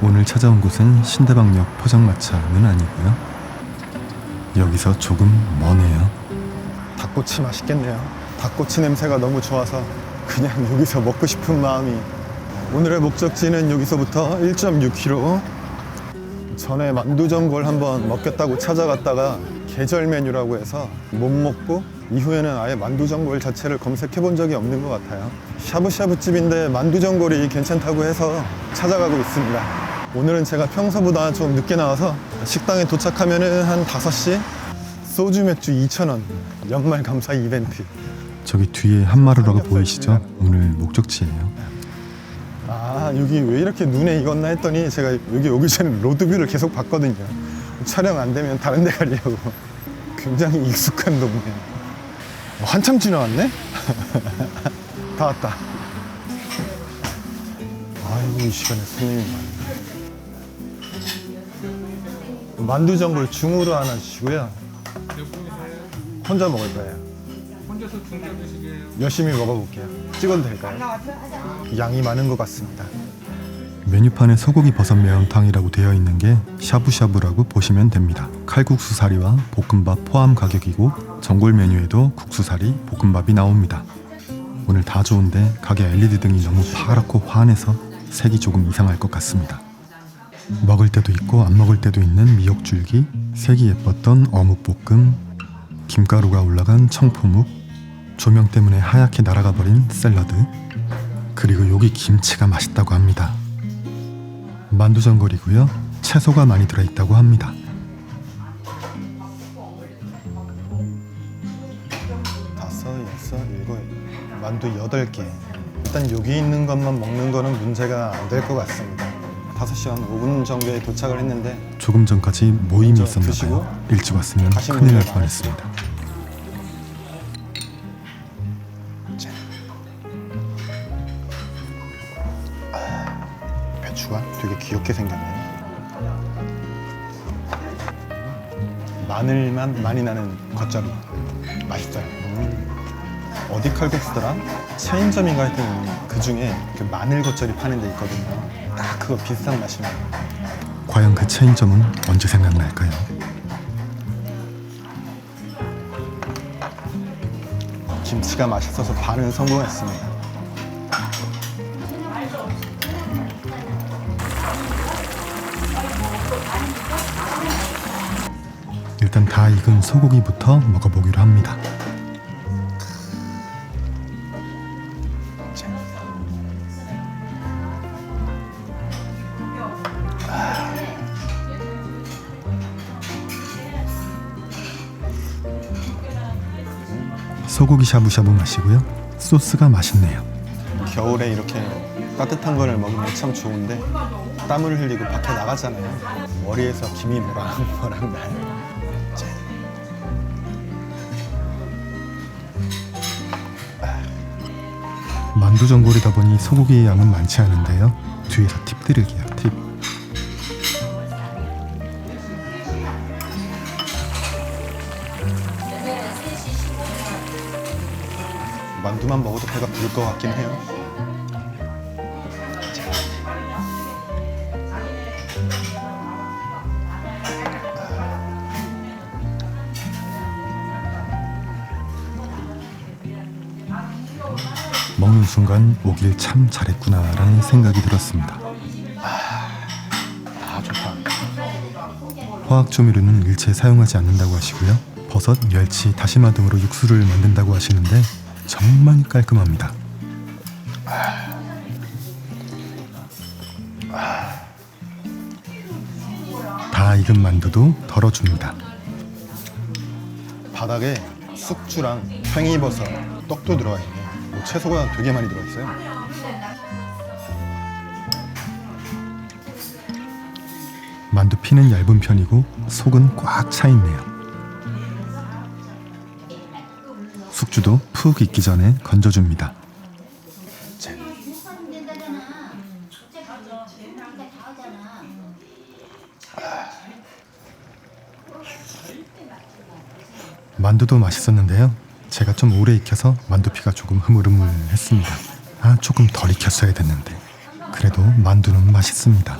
오늘 찾아온 곳은 신대방역 포장마차는 아니고요. 여기서 조금 머네요. 닭꼬치 맛있겠네요. 닭꼬치 냄새가 너무 좋아서 그냥 여기서 먹고 싶은 마음이 오늘의 목적지는 여기서부터 1.6km 전에 만두전골 한번 먹겠다고 찾아갔다가 계절 메뉴라고 해서 못 먹고 이후에는 아예 만두전골 자체를 검색해 본 적이 없는 것 같아요. 샤브샤브 집인데 만두전골이 괜찮다고 해서 찾아가고 있습니다. 오늘은 제가 평소보다 좀 늦게 나와서 식당에 도착하면은 한 5시 소주 맥주 2,000원 연말 감사 이벤트 저기 뒤에 한마루라고 보이시죠? 오늘 목적지예요. 아 여기 왜 이렇게 눈에 익었나 했더니 제가 여기 오기 전에 로드뷰를 계속 봤거든요 촬영 안 되면 다른 데 가려고 굉장히 익숙한 동네 어, 한참 지나왔네? 다 왔다. 아이고 이 시간에 손님이 많네. 만두전골 중으로 하나 주시고요. 혼자 먹을 거예요. 혼자서 중짜 드시게요? 열심히 먹어볼게요. 찍어도 될까요? 양이 많은 것 같습니다 메뉴판에 소고기 버섯 매운탕이라고 되어 있는 게 샤브샤브라고 보시면 됩니다. 칼국수 사리와 볶음밥 포함 가격이고 전골 메뉴에도 국수 사리, 볶음밥이 나옵니다. 오늘 다 좋은데 가게 LED 등이 너무 파랗고 환해서 색이 조금 이상할 것 같습니다. 먹을 때도 있고 안 먹을 때도 있는 미역줄기, 색이 예뻤던 어묵볶음, 김가루가 올라간 청포묵, 조명 때문에 하얗게 날아가 버린 샐러드, 그리고 여기 김치가 맛있다고 합니다. 만두전골이고요. 채소가 많이 들어있다고 합니다. 다섯, 여섯, 일곱, 만두 여덟 개. 일단 여기 있는 것만 먹는 거는 문제가 안 될 것 같습니다. 5시 한 5분 정도에 도착을 했는데 조금 전까지 모임이 먼저 있었나 드시고 봐요. 일찍 왔으면 가신 큰일 날 분들 뻔했습니다. 귀엽게 생겼네. 마늘만 많이 나는 겉절이 맛있어요. 음. 어디 칼국수더라? 체인점인가 하여튼 그 중에 그 마늘 겉절이 파는 데 있거든요. 딱 그거 비슷한 맛이네요. 과연 그 체인점은 언제 생각날까요? 김치가 맛있어서 반은 성공했습니다. 일단 다 익은 소고기부터 먹어보기로 합니다. 소고기 샤브샤브 맛이고요. 소스가 맛있네요. 겨울에 이렇게 따뜻한 거를 먹으면 참 좋은데 땀을 흘리고 밖에 나가잖아요. 머리에서 김이 모락 나요. 만두 전골이다 보니 소고기의 양은 많지 않은데요. 뒤에서 팁 드릴게요. 팁. 만두만 먹어도 배가 부를 것 같긴 해요. 순간 오길 참 잘했구나라는 생각이 들었습니다. 아 좋다. 화학 조미료는 일체 사용하지 않는다고 하시고요. 버섯, 멸치, 다시마 등으로 육수를 만든다고 하시는데 정말 깔끔합니다. 다 익은 만두도 덜어줍니다. 바닥에 숙주랑 팽이버섯, 떡도 들어가 있네. 뭐 채소가 되게 많이 들어 있어요. 만두 피는 얇은 편이고 속은 꽉 차 있네요. 숙주도 푹 익기 전에 건져줍니다. 만두도 맛있었는데요. 제가 좀 오래 익혀서 만두피가 조금 흐물흐물했습니다. 아 조금 덜 익혔어야 됐는데 그래도 만두는 맛있습니다.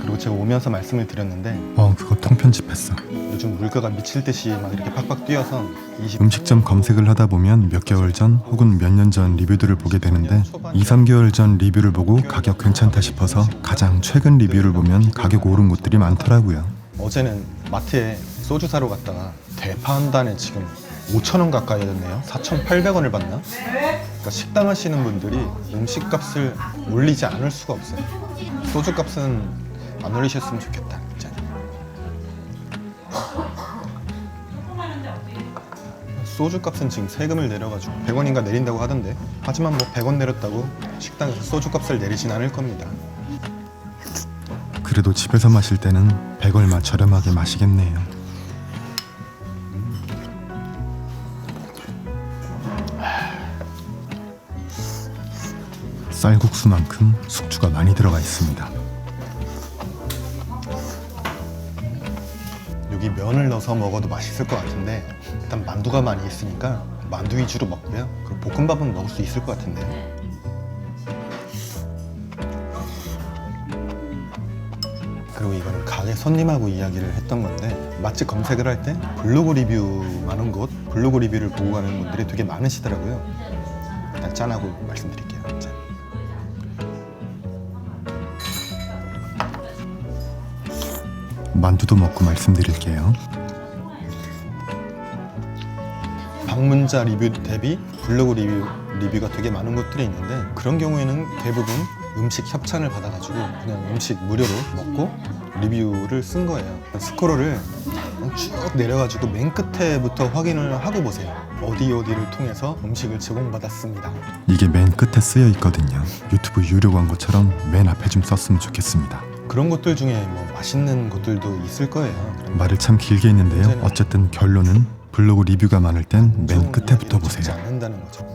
그리고 제가 오면서 말씀을 드렸는데 어 그거 통편집했어 요즘 물가가 미칠 듯이 막 이렇게 팍팍 뛰어서 20 음식점 검색을 하다 보면 몇 개월 전 혹은 몇 년 전 리뷰들을 보게 되는데 2, 3개월 전 리뷰를 보고 가격 괜찮다 싶어서 가장 최근 리뷰를 보면 가격 오른 곳들이 많더라고요 어제는 마트에 소주 사러 갔다가 대파 한 단에 지금 5천 원 가까이 됐네요. 4,800원을 받나? 그러니까 식당 하시는 분들이 음식값을 올리지 않을 수가 없어요. 소주값은 안 올리셨으면 좋겠다. 진짜. 소주값은 지금 세금을 내려가지고 100원인가 내린다고 하던데 하지만 뭐 100원 내렸다고 식당에서 소주값을 내리진 않을 겁니다. 그래도 집에서 마실 때는 100얼마 저렴하게 마시겠네요 쌀국수만큼 숙주가 많이 들어가 있습니다 여기 면을 넣어서 먹어도 맛있을 것 같은데 일단 만두가 많이 있으니까 만두 위주로 먹고요. 그리고 볶음밥은 먹을 수 있을 것 같은데. 그리고 이거는 가게 손님하고 이야기를 했던 건데 맛집 검색을 할 때 블로그 리뷰 많은 곳 블로그 리뷰를 보고 가는 분들이 되게 많으시더라고요. 일단 짠하고 말씀드릴게요. 짠. 만두도 먹고 말씀드릴게요 방문자 리뷰 대비 블로그 리뷰 리뷰가 되게 많은 곳들이 있는데 그런 경우에는 대부분 음식 협찬을 받아가지고 그냥 음식 무료로 먹고 리뷰를 쓴 거예요. 스크롤을 쭉 내려가지고 맨 끝에부터 확인을 하고 보세요. 어디 어디를 통해서 음식을 제공받았습니다. 이게 맨 끝에 쓰여 있거든요. 유튜브 유료 광고처럼 맨 앞에 좀 썼으면 좋겠습니다. 그런 곳들 중에 뭐 맛있는 곳들도 있을 거예요. 말을 참 길게 했는데요. 어쨌든 결론은 블로그 리뷰가 많을 땐 맨 끝에부터 보세요. 않는다는 거죠.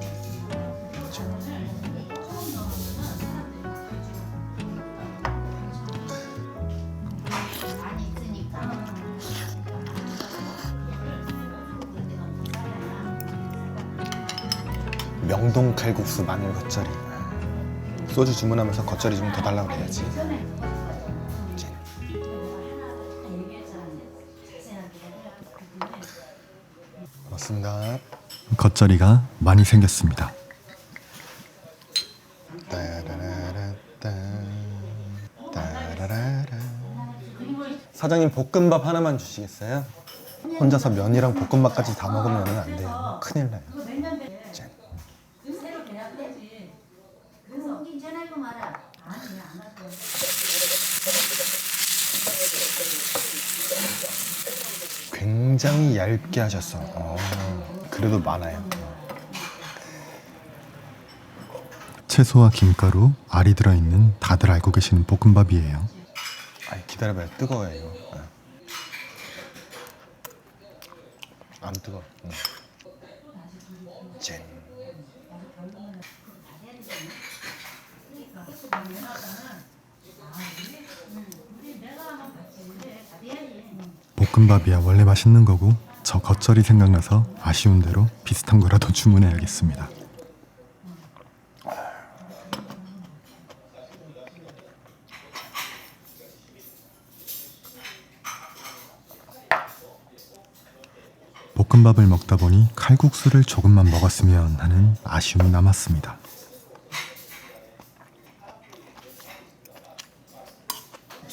있으니까. 명동 칼국수 마늘 겉절이. 소주 주문하면서 겉절이 좀 더 달라고 그래야지. 고맙습니다. 겉절이가 많이 생겼습니다. 따라라라 따, 따라라라. 사장님 볶음밥 하나만 주시겠어요? 혼자서 면이랑 볶음밥까지 다 먹으면 안 돼요. 큰일 나요. 짠. 공긴 전화고 말아. 아니 안 할게. 굉장히 얇게 하셨어. 어, 그래도 많아요. 채소와 김가루, 알이 들어있는 다들 알고 계시는 볶음밥이에요. 아 기다려봐요. 뜨거워요 이거. 어. 안 뜨거. 응. 짠. 볶음밥이야 원래 맛있는 거고 저 겉절이 생각나서 아쉬운 대로 비슷한 거라도 주문해야겠습니다. 볶음밥을 먹다 보니 칼국수를 조금만 먹었으면 하는 아쉬움이 남았습니다.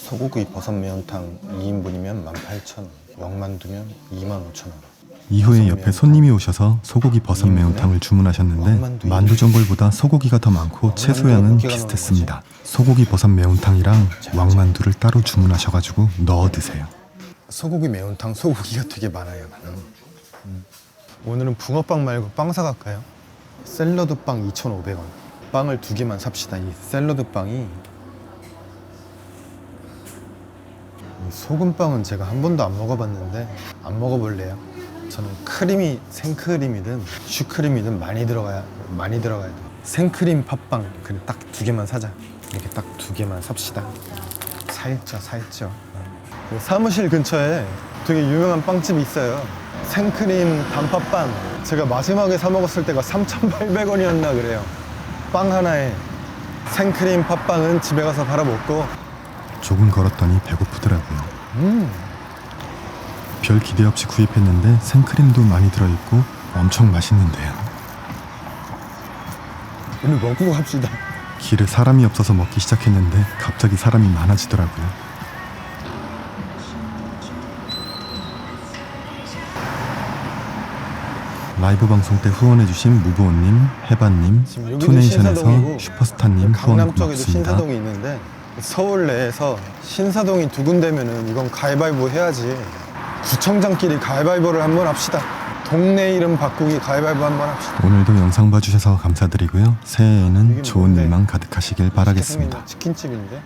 소고기 버섯 매운탕 2인분이면 18,000원. 영만두면 25,000원. 이후에 옆에 손님이 오셔서 소고기 버섯 매운탕을 주문하셨는데 만두 전골보다 소고기가 더 많고 채소 양은 비슷했습니다. 소고기 버섯 매운탕이랑 왕만두를 따로 주문하셔가지고 넣어 드세요. 소고기 매운탕 소고기가 되게 많아요. 음. 음. 오늘은 붕어빵 말고 빵 사갈까요? 샐러드 빵 2,500원. 빵을 두 개만 삽시다. 이 샐러드 빵이 이 소금빵은 제가 한 번도 안 먹어봤는데 안 먹어볼래요. 저는 크림이 생크림이든 슈크림이든 많이 들어가야 많이 들어가야 돼. 생크림 팥빵 그래 딱두 개만 사자. 이렇게 딱 두 개만 삽시다. 살쪄 살쪄. 그 사무실 근처에 되게 유명한 빵집이 있어요. 생크림 단팥빵. 제가 마지막에 사 먹었을 때가 3,800원이었나 그래요. 빵 하나에 생크림 팥빵은 집에 가서 팔아 먹고 조금 걸었더니 배고프더라고요. 음. 별 기대 없이 구입했는데 생크림도 많이 들어있고 엄청 맛있는데요. 오늘 먹고 갑시다. 길에 사람이 없어서 먹기 시작했는데 갑자기 사람이 많아지더라고요. 라이브 방송 때 후원해주신 무보님, 해바님, 투네이션에서 슈퍼스타님 후원 고맙습니다. 신사동이 있는데 서울 내에서 신사동이 두 군데면은 이건 가위바위보 해야지. 구청장끼리 가위바위보를 한번 합시다. 동네 이름 바꾸기 가위바위보 한번 합시다. 오늘도 영상 봐주셔서 감사드리고요. 새해에는 좋은 뭔데? 일만 가득하시길 바라겠습니다. 치킨집인데